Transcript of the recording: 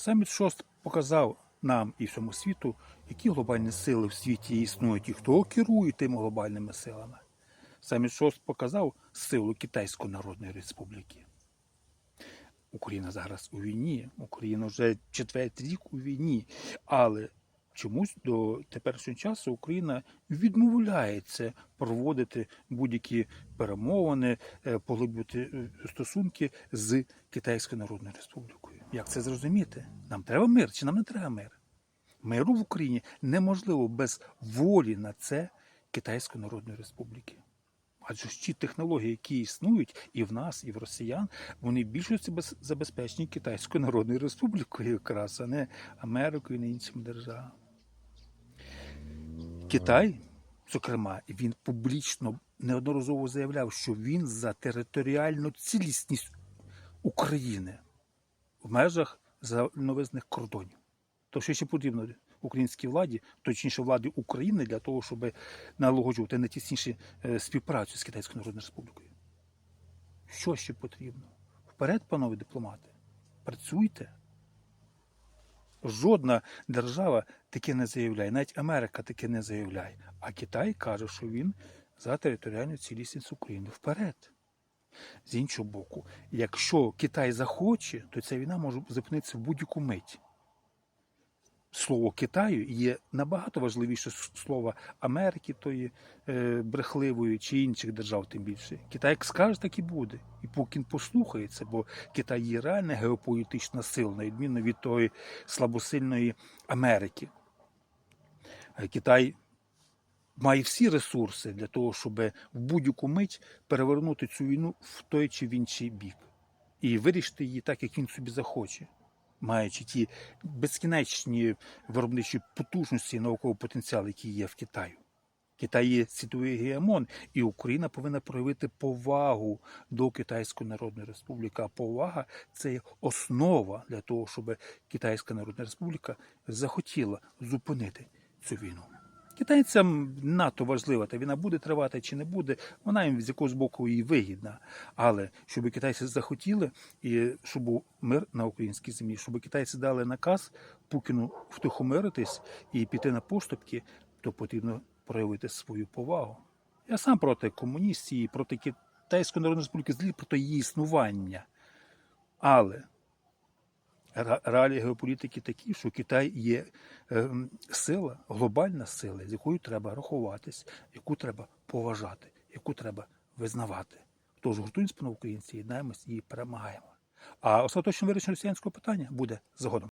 Саміт ШОСТ показав нам і всьому світу, які глобальні сили в світі існують і хто керує тими глобальними силами. Саміт ШОСТ показав силу Китайської Народної Республіки. Україна зараз у війні, Україна вже четвертий рік у війні, але чомусь до теперішнього часу Україна відмовляється проводити будь-які перемовини, е, поглиблювати е, стосунки з Китайською Народною Республікою. Як це зрозуміти? Нам треба мир чи нам не треба мир? Миру в Україні неможливо без волі на це Китайської Народної Республіки. Адже ж ті технології, які існують і в нас, і в росіян, вони більшості забезпечені Китайською Народною Республікою, якраз, а не Америкою, не іншими державами. Китай, зокрема, він публічно неодноразово заявляв, що він за територіальну цілісність України в межах загальновизних кордонів. То що ще потрібно українській владі, точніше владі України, для того, щоб налагоджувати найтісніше співпрацю з Китайською Народною Республікою? Що ще потрібно? Вперед, панове дипломати, працюйте. Жодна держава таке не заявляє, навіть Америка таке не заявляє. А Китай каже, що він за територіальну цілісність України. Вперед. З іншого боку, якщо Китай захоче, то ця війна може зупинитися в будь-яку мить. Слово Китаю є набагато важливіше слова Америки, тої е, брехливої чи інших держав, тим більше. Китай як скаже, так і буде. І поки він послухається, бо Китай є реальна геополітична сила, на відміну від тої слабосильної Америки. Е, Китай має всі ресурси для того, щоб в будь-яку мить перевернути цю війну в той чи в інший бік і вирішити її так, як він собі захоче, маючи ті безкінечні виробничі потужності і науковий потенціал, який є в Китаю. Китай є світовий гегемон, і Україна повинна проявити повагу до Китайської Народної Республіки. А повага це є основа для того, щоб Китайська Народна Республіка захотіла зупинити цю війну. Китайцям надто важлива та війна буде тривати чи не буде, вона їм з якогось боку і вигідна. Але щоб китайці захотіли, і щоб був мир на українській землі, щоб китайці дали наказ Путіну втихомиритись і піти на поступки, то потрібно проявити свою повагу. Я сам проти комуністів, проти Китайської Народної Республіки злі проти її існування. Але реалії геополітики такі, що Китай є ем, сила, глобальна сила, з якою треба рахуватись, яку треба поважати, яку треба визнавати. Тож гуртуємося на українці, єднаємось і перемагаємо. А остаточне вирішення росіянського питання буде згодом.